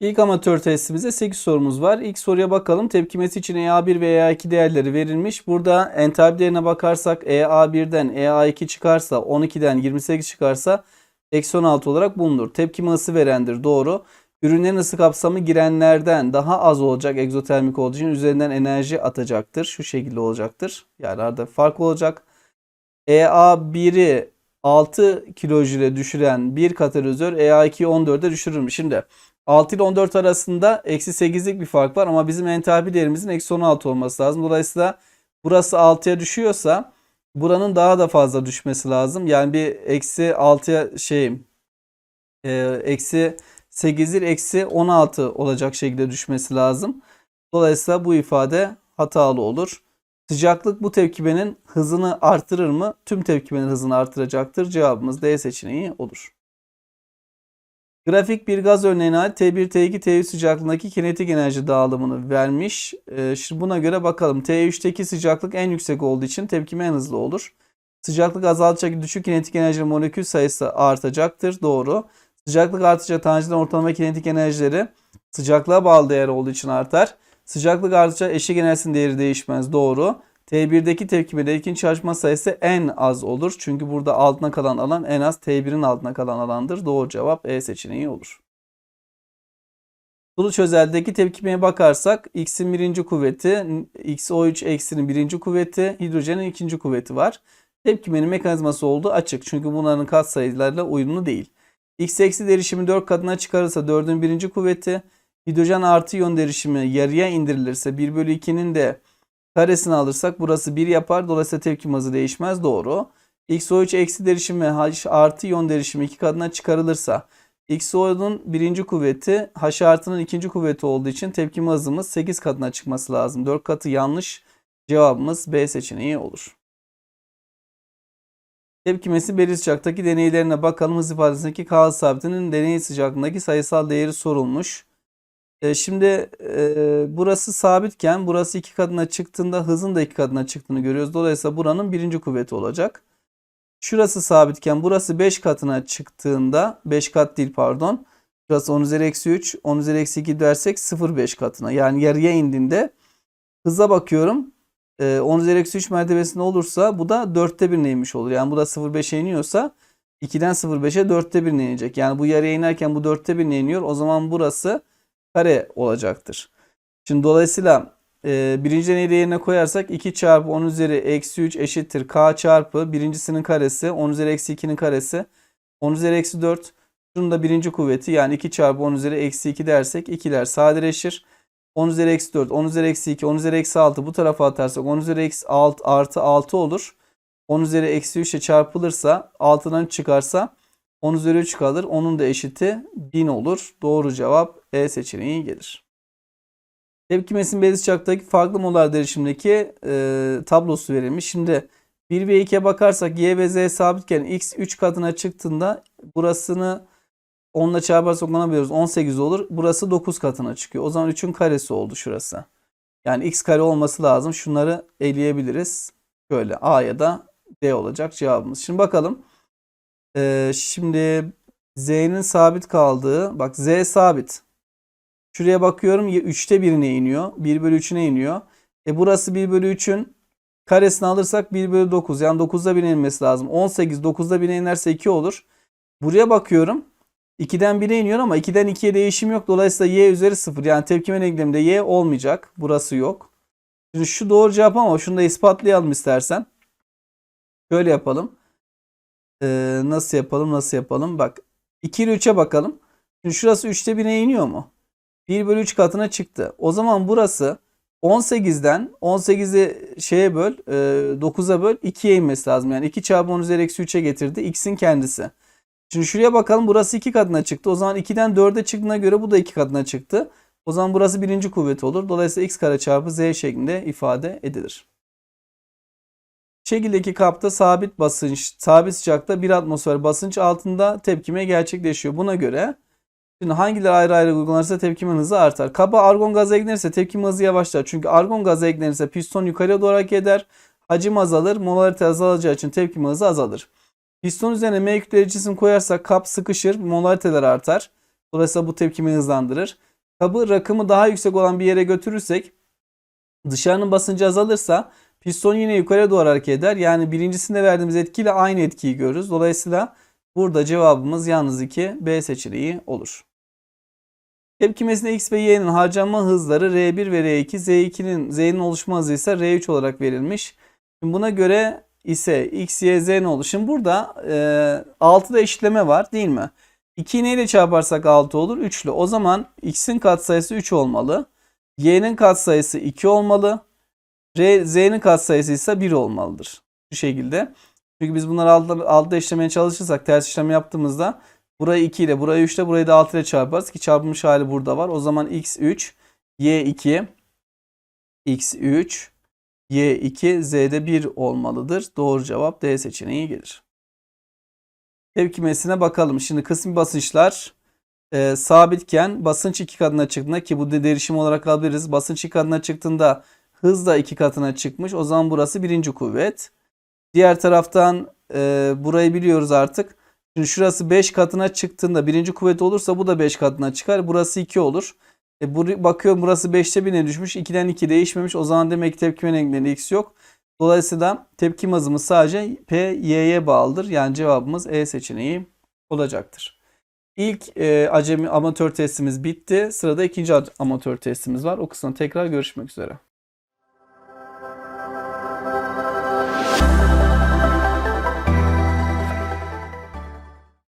İlk amatör testimizde 8 sorumuz var. İlk soruya bakalım. Tepkimesi için EA1 ve EA2 değerleri verilmiş. Burada entalpi değerine bakarsak EA1'den EA2 çıkarsa 12'den 28 çıkarsa eksi 16 olarak bulunur. Tepkime ısı verendir. Doğru. Ürünlerin ısı kapsamı girenlerden daha az olacak egzotermik olduğu için üzerinden enerji atacaktır. Şu şekilde olacaktır. Yani arada fark olacak. EA1'i 6 kilojüle düşüren bir katalizör EA2'yi 14'e düşürür mü? Şimdi 6 ile 14 arasında eksi 8'lik bir fark var ama bizim entalpi değerimizin eksi 16 olması lazım. Dolayısıyla burası 6'ya düşüyorsa buranın daha da fazla düşmesi lazım. Yani bir eksi 6'ya şey e, eksi 8 değil eksi 16 olacak şekilde düşmesi lazım. Dolayısıyla bu ifade hatalı olur. Sıcaklık bu tepkimenin hızını artırır mı? Tüm tepkimenin hızını artıracaktır. Cevabımız D seçeneği olur. Grafik bir gaz örneğine ait T1, T2, T3 sıcaklığındaki kinetik enerji dağılımını vermiş. Ee, şimdi buna göre bakalım. T3'teki sıcaklık en yüksek olduğu için tepkime en hızlı olur. Sıcaklık azaltacak düşük kinetik enerji molekül sayısı artacaktır. Doğru. Sıcaklık artınca taneciden ortalama kinetik enerjileri sıcaklığa bağlı değer olduğu için artar. Sıcaklık artınca eşik enerjisinin değeri değişmez. Doğru. T1'deki tepkimede ikinci çalışma sayısı en az olur. Çünkü burada altına kalan alan en az T1'in altına kalan alandır. Doğru cevap E seçeneği olur. Sulu çözeldeki tepkimeye bakarsak X'in birinci kuvveti, XO3 eksinin birinci kuvveti, hidrojenin ikinci kuvveti var. Tepkimenin mekanizması olduğu açık. Çünkü bunların katsayılarıyla uyumlu değil. X eksi derişimi 4 katına çıkarırsa 4'ün birinci kuvveti, hidrojen artı iyon derişimi yarıya indirilirse 1 bölü 2'nin de karesini alırsak burası 1 yapar. Dolayısıyla tepkim hızı değişmez. Doğru. XO3 eksi derişimi H artı iyon derişimi 2 katına çıkarılırsa XO'nun birinci kuvveti H artının ikinci kuvveti olduğu için tepkim hızımız 8 katına çıkması lazım. 4 katı yanlış. Cevabımız B seçeneği olur. Tepkimesi belirli sıcaktaki deneylerine bakalım. Hız ifadesindeki K sabitinin deney sıcaklığındaki sayısal değeri sorulmuş. E, şimdi e, burası sabitken burası iki katına çıktığında hızın da iki katına çıktığını görüyoruz. Dolayısıyla buranın birinci kuvveti olacak. Şurası sabitken burası 5 katına çıktığında 5 kat değil pardon. Şurası 10 üzeri eksi 3 10 üzeri eksi 2 dersek 0,5 katına yani yarıya indiğinde hıza bakıyorum. E, 10 üzeri eksi 3 mertebesinde olursa bu da 4'te 1 neymiş olur. Yani bu da 0,5'e iniyorsa 2'den 0,5'e 4'te 1 inecek. Yani bu yarıya inerken bu 4'te 1 iniyor. O zaman burası kare olacaktır. Şimdi dolayısıyla e, birinci deneyi yerine koyarsak 2 çarpı 10 üzeri eksi 3 eşittir k çarpı birincisinin karesi 10 üzeri eksi 2'nin karesi 10 üzeri eksi 4 şunun da birinci kuvveti yani 2 çarpı 10 üzeri eksi 2 dersek 2'ler sadeleşir. 10 üzeri eksi 4, 10 üzeri eksi 2, 10 üzeri eksi 6 bu tarafa atarsak 10 üzeri eksi 6 artı 6 olur. 10 üzeri eksi 3 ile çarpılırsa 6'dan çıkarsa 10 üzeri 3 kalır. Onun da eşiti 1000 olur. Doğru cevap E seçeneği gelir. Tepkimesinin belirli sıcaktaki farklı molar derişimdeki e, tablosu verilmiş. Şimdi 1 ve 2'ye bakarsak y ve z sabitken x 3 katına çıktığında burasını 10 ile çarparsak ona bölüyoruz. 18 olur. Burası 9 katına çıkıyor. O zaman 3'ün karesi oldu şurası. Yani x kare olması lazım. Şunları eleyebiliriz. Şöyle a ya da d olacak cevabımız. Şimdi bakalım. Ee, şimdi z'nin sabit kaldığı bak z sabit. Şuraya bakıyorum 3'te 1'ine iniyor. 1 bölü 3'üne iniyor. E burası 1 bölü 3'ün karesini alırsak 1 bölü 9. Yani 9'da 1'e inmesi lazım. 18 9'da 1'e inerse 2 olur. Buraya bakıyorum. 2'den 1'e iniyor ama 2'den 2'ye değişim yok. Dolayısıyla y üzeri 0. Yani tepkime denkleminde y olmayacak. Burası yok. Şimdi şu doğru cevap ama şunu da ispatlayalım istersen. Şöyle yapalım. Ee, nasıl yapalım nasıl yapalım. Bak 2 ile 3'e bakalım. Şimdi şurası 3'te 1'e iniyor mu? 1 bölü 3 katına çıktı. O zaman burası 18'den 18'i şeye böl 9'a böl 2'ye inmesi lazım. Yani 2 çarpı 10 üzeri eksi 3'e getirdi. X'in kendisi. Şimdi şuraya bakalım burası 2 katına çıktı. O zaman 2'den 4'e çıktığına göre bu da 2 katına çıktı. O zaman burası birinci kuvveti olur. Dolayısıyla x kare çarpı z şeklinde ifade edilir. Şekildeki kapta sabit basınç, sabit sıcakta 1 atmosfer basınç altında tepkime gerçekleşiyor. Buna göre şimdi hangileri ayrı ayrı uygulanırsa tepkime hızı artar. Kaba argon gazı eklenirse tepkime hızı yavaşlar. Çünkü argon gazı eklenirse piston yukarıya doğru hareket eder. Hacim azalır. Molarite azalacağı için tepkime hızı azalır. Piston üzerine M kütleli cisim koyarsak kap sıkışır, molariteler artar. Dolayısıyla bu tepkimi hızlandırır. kabı rakımı daha yüksek olan bir yere götürürsek dışarının basıncı azalırsa piston yine yukarı doğru hareket eder. Yani birincisinde verdiğimiz etkiyle aynı etkiyi görürüz. Dolayısıyla burada cevabımız yalnız 2 B seçeneği olur. Tepkimesinde X ve Y'nin harcanma hızları R1 ve R2, Z2'nin Z'nin oluşma hızı ise R3 olarak verilmiş. Şimdi buna göre ise X, Y, Z ne olur? Şimdi burada e, 6'da eşitleme var değil mi? 2'yi neyle çarparsak 6 olur? 3 ile. O zaman X'in katsayısı 3 olmalı. Y'nin katsayısı 2 olmalı. Z'nin katsayısı ise 1 olmalıdır. Bu şekilde. Çünkü biz bunları altta, altta işlemeye çalışırsak ters işlem yaptığımızda burayı 2 ile burayı 3 ile burayı da 6 ile çarparız ki çarpılmış hali burada var. O zaman x3 y2 x3 y2 z'de 1 olmalıdır. Doğru cevap D seçeneği gelir. Tepkimesine bakalım. Şimdi kısmi basınçlar e, sabitken basınç iki katına çıktığında ki bu derişim olarak alabiliriz. Basınç iki katına çıktığında hız da iki katına çıkmış. O zaman burası birinci kuvvet. Diğer taraftan e, burayı biliyoruz artık. Şimdi şurası 5 katına çıktığında birinci kuvvet olursa bu da 5 katına çıkar. Burası 2 olur. E, bur bakıyorum burası 5'te 1'e düşmüş. 2'den 2 değişmemiş. O zaman demek ki tepkime renklerinde x yok. Dolayısıyla tepkim hızımız sadece P, Y'ye bağlıdır. Yani cevabımız E seçeneği olacaktır. İlk e, acemi amatör testimiz bitti. Sırada ikinci amatör testimiz var. O kısımda tekrar görüşmek üzere.